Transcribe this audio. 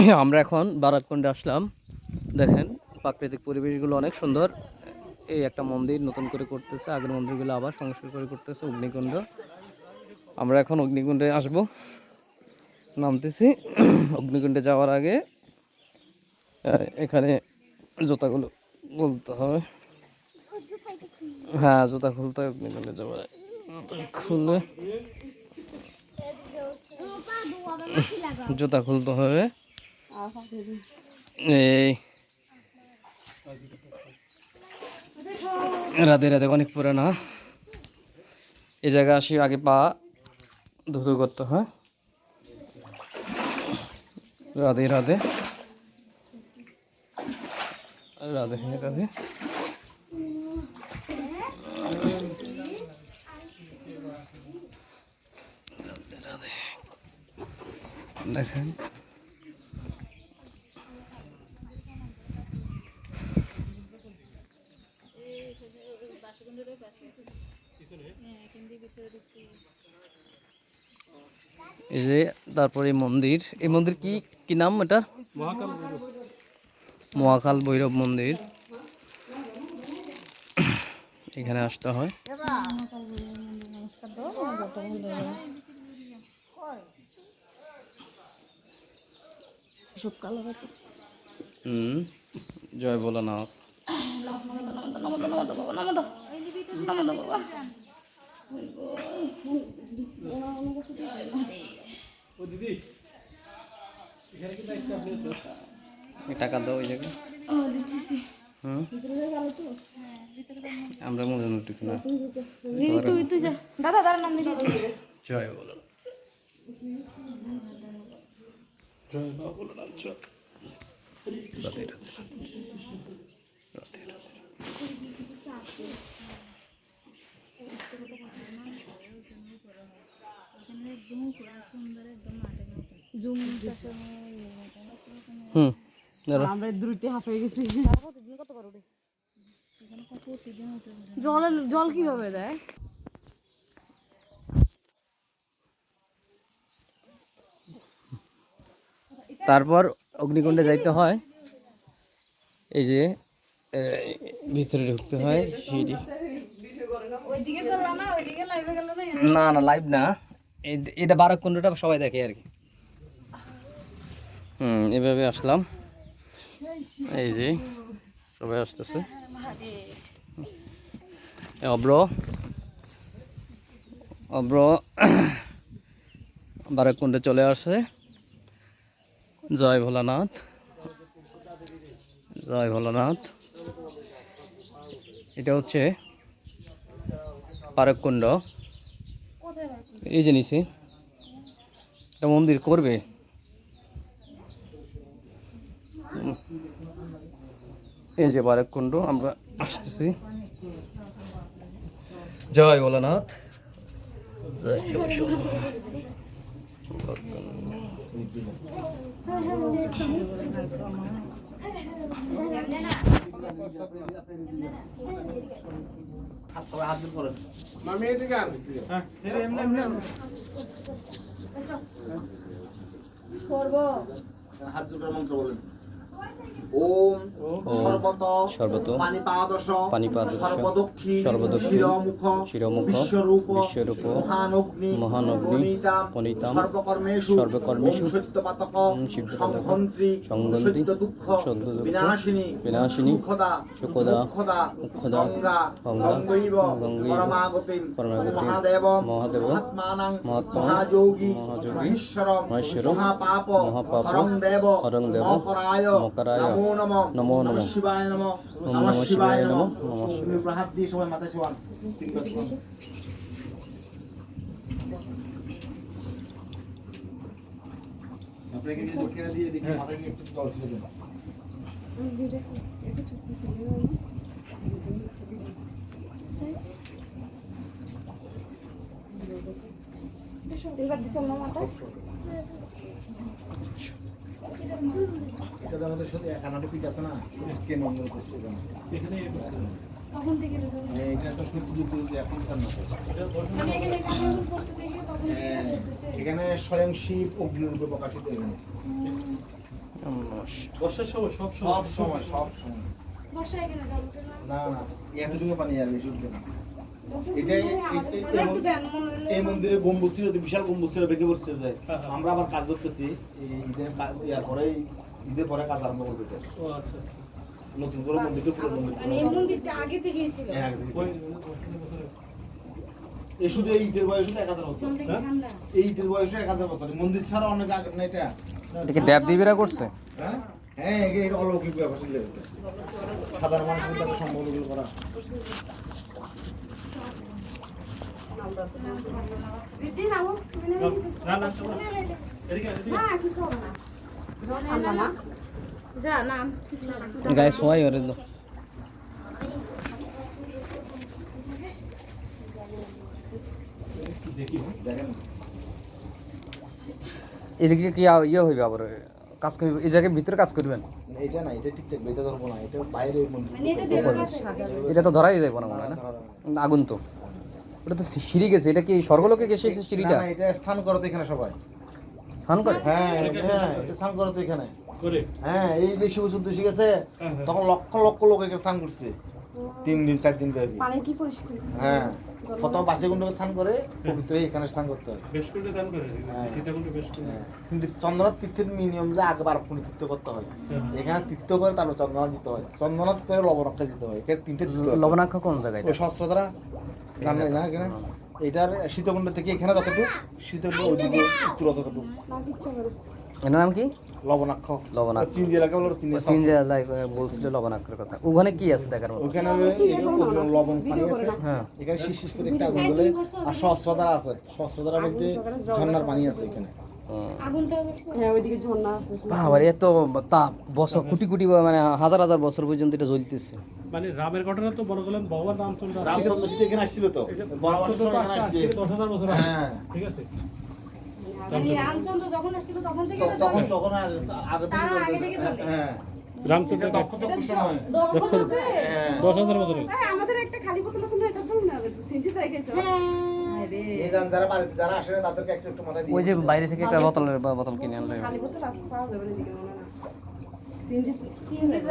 আমরা এখন বারাককুণ্ডে আসলাম। দেখেন, প্রাকৃতিক পরিবেশগুলো অনেক সুন্দর। এই একটা মন্দির নতুন করে করতেছে, আগের মন্দিরগুলো আবার সংস্কার করে করতেছে অগ্নিকুণ্ড। আমরা এখন অগ্নিকুণ্ডে আসব। নামতেছি অগ্নিকুণ্ডে যাওয়ার আগে এখানে জুতাগুলো বলতে হবে। হ্যাঁ জুতা খুলতে হয় অগ্নিকুণ্ডে যাওয়ার আগে। খুলে জুতা খুলতে হবে। এই রাধে রাধে, অনেক পুরানা এই জায়গায় আসি, আগে পা ধুতু করতে, হয়? রাধে। রাধে রাধে। রাধে রাধে। দেখেন। এই যে তারপরে এই মন্দির। এই মন্দির কি কি নাম এটা? মহাকাল ভৈরব মন্দির। এখানে আসতে হয়। হুম, জয় ভোলানাথ। এই টাকা দাও ওই জায়গায়। আমরা মনে হয় একটু না তুই তুই যা। দাদা দাঁড়া নাম জয় জয় বাবা জয়। হুম আমরা দ্রুত হাফ হয়ে গেছি। জল জল কীভাবে দেয়? তারপর অগ্নিকুণ্ডে যাইতে হয়। এই যে ভিতরে ঢুকতে হয় সিঁড়ি। না না না না লাইভ না। এই- এটা বারাকুণ্ডটা সবাই দেখে আর কি। হুম, এভাবে আসলাম। এই যে, সবাই আসতেছে। অব্র অব্র বারাকুণ্ডে চলে আসে। জয় ভোলানাথ। জয় ভোলানাথ। এটা হচ্ছে পারকুণ্ড এই যে নিচে একটা মন্দির করবে? এই যে বারকুণ্ড আমরা আসতেছি। জয় ভোলানাথ। জয়। হাত জোটার মন্ত্র বলেন। ওম সর্বত সর্বত। পানিপাদশ পানিপাদশ সর্বদক্ষী সর্বদক্ষিণ শিরমুখ শিরমুখ বিশ্বরূপ বিশ্বরূপ মহানগ্নি মহানগ্নি প্রণীতাম প্রণীতাম সর্বকর্মেষু সর্বকর্মেষু সত্যপাতক ওম সিদ্ধপাতক সংহন্ত্রী সংহন্ত্রী সত্য দুঃখ সত্য দুঃখ বিনাশিনী বিনাশিনী সুখদা সুখদা মুক্ষদা মুক্ষদা গঙ্গা গঙ্গা গঙ্গৈব গঙ্গৈব পরমাগতিম পরমাগতিম মহাদেব মহাদেব মহাত্মানাং মহাত্মা মহাযোগী মহাযোগী মহেশ্বরম মহেশ্বরম মহাপাপ মহাপাপ হরং দেব হরং দেব মকরায় নমো নম নমো নমঃ শিবায় নম নমঃ শিবায় নমঃ নমঃ তুমি প্রহাত দিয়ে সবাই মাথায় শোয়ান আপনাকে দক্ষিণা দিয়ে দেখি মাথায় নিয়ে একটু জল ছেড়ে দেন এবার দিছেন না মাথা এটা তো আমাদের সাথে পিঠ আছে না কে নম্বর করছে এখানে। এটা তো সত্যি যুদ্ধ এখনকার না এখানে কাপড় পরতে দেখে তখন হ্যাঁ, এখানে স্বয়ং শিব অগ্নিরূপে প্রকাশিত এখানে। বর্ষার সময় সব সব সময় সব সময়। না না এতটুকু পানি আর বেশি উঠবে না। এই- মনে মনে মন্দিরে গম্বুজ ছিল বিশাল গম্বুজ ছিল বেঁকে পড়ছে যে। আমরা আবার কাজ করতেছি এই ঈদের পরে কাজ আরম্ভ করবে এটা। ও আচ্ছা নতুন করে মন্দিরকে পুরো মন্দির। মন্দিরটা আগে থেকেই ছিল? হ্যাঁ, আগে থেকে। ওই এই শুধু এই ঈদের বয়স এক হাজার বছর। এই ঈদের বয়সে এক হাজার বছর। মন্দির ছাড়া অনেক আগে না এটা? এটা কি দেবদেবীরা করছে? হ্যাঁ? হ্যাঁ এটা অলৌকিক ব্যাপার সাধারণ মানুষের সম্ভব করা। গায়ে সবাই ওরে দেখেন এদিকে কি ইয়ে হইবে আবার? কাজ করবে এই জায়গায় ভিতরে কাজ করবেন? এটা না এটা ঠিক থাকবে এটা ধরবো না এটা বাইরে ওই মন্দির। মানে এটা তো ধরাই যাবে না মনে হয় না? আগুন তো। ওটা তো সিঁড়ি গেছে এটা কি স্বর্গলোকে গেছে এই সিঁড়িটা? না, এটা স্থান করো তো এখানে সবাই। স্নান করে? হ্যাঁ হ্যাঁ এটা স্নান করো তো এখানে। করে? হ্যাঁ এই যে শিব হ্যাঁ, হ্যাঁ। তখন লক্ষ লক্ষ লোক এখানে স্নান করছে। তিন দিন চার দিন ব্যাপী হ্যাঁ প্রথম বাচ্চাগুন্ডকে স্নান করে পবিত্র এখানে স্নান করতে হয়। বেশ করে দান করে হ্যাঁ। চিন্তা বেশ করে হ্যাঁ। কিন্তু চন্দ্রনাথ তীর্থের নিয়ম যে আগে বার পুনি তীর্থ করতে হয়। এখানে তীর্থ করে তারপর চন্দ্রনাথ যেতে হয়। চন্দ্রনাথ করে লবণাক্ষা যেতে হয়। এখানে তিনটে লবণাক্ষ কোন জায়গায়? ওই শস্ত্রধারা নাই না এখানে? এটার শীতকুণ্ড থেকে এখানে যতটুকু সীতাকুণ্ড ওইদিকে উত্তর ততটুকু। এটার নাম কি? লবণাক্ষ। লবণাক্ষ। চিন বলো চিন জেলা যে লাইক বলছিল লবণাক্ষর কথা। ওখানে কি আছে দেখার মতো? ওখানে লবণ পানি আছে। হ্যাঁ। এখানে শীষ শীষ করে একটা আগুন জ্বলে। আর সহস্রধারা আছে। সহস্রধারা বলতে ঝর্ণার পানি আছে এখানে। বাবার এত তাপ বছর কোটি কোটি মানে হাজার হাজার বছর পর্যন্ত এটা জ্বলতেছে। মানে রামের ঘটনা তো বড় ভগবান রামচন্দ্র রামচন্দ্র এখানে আসছিল তো। দশ হাজার বছর হ্যাঁ। ঠিক আছে? মানে রামচন্দ্র যখন আসছিল তখন থেকে তখন তখন আগে থেকে। হ্যাঁ। রামচন্দ্র এটা দক্ষ সময় দক্ষ যুগে? হ্যাঁ। দশ হাজার বছর হ্যাঁ, আমাদের একটা খালি বোতল আছে না এটা না সিনজি তাই গেছে হ্যাঁ। এই যান যারা যারা আসে তাদেরকে একটু একটু মাথায় দিয়ে ওই যে বাইরে থেকে একটা বোতলের বোতল কিনে আনলে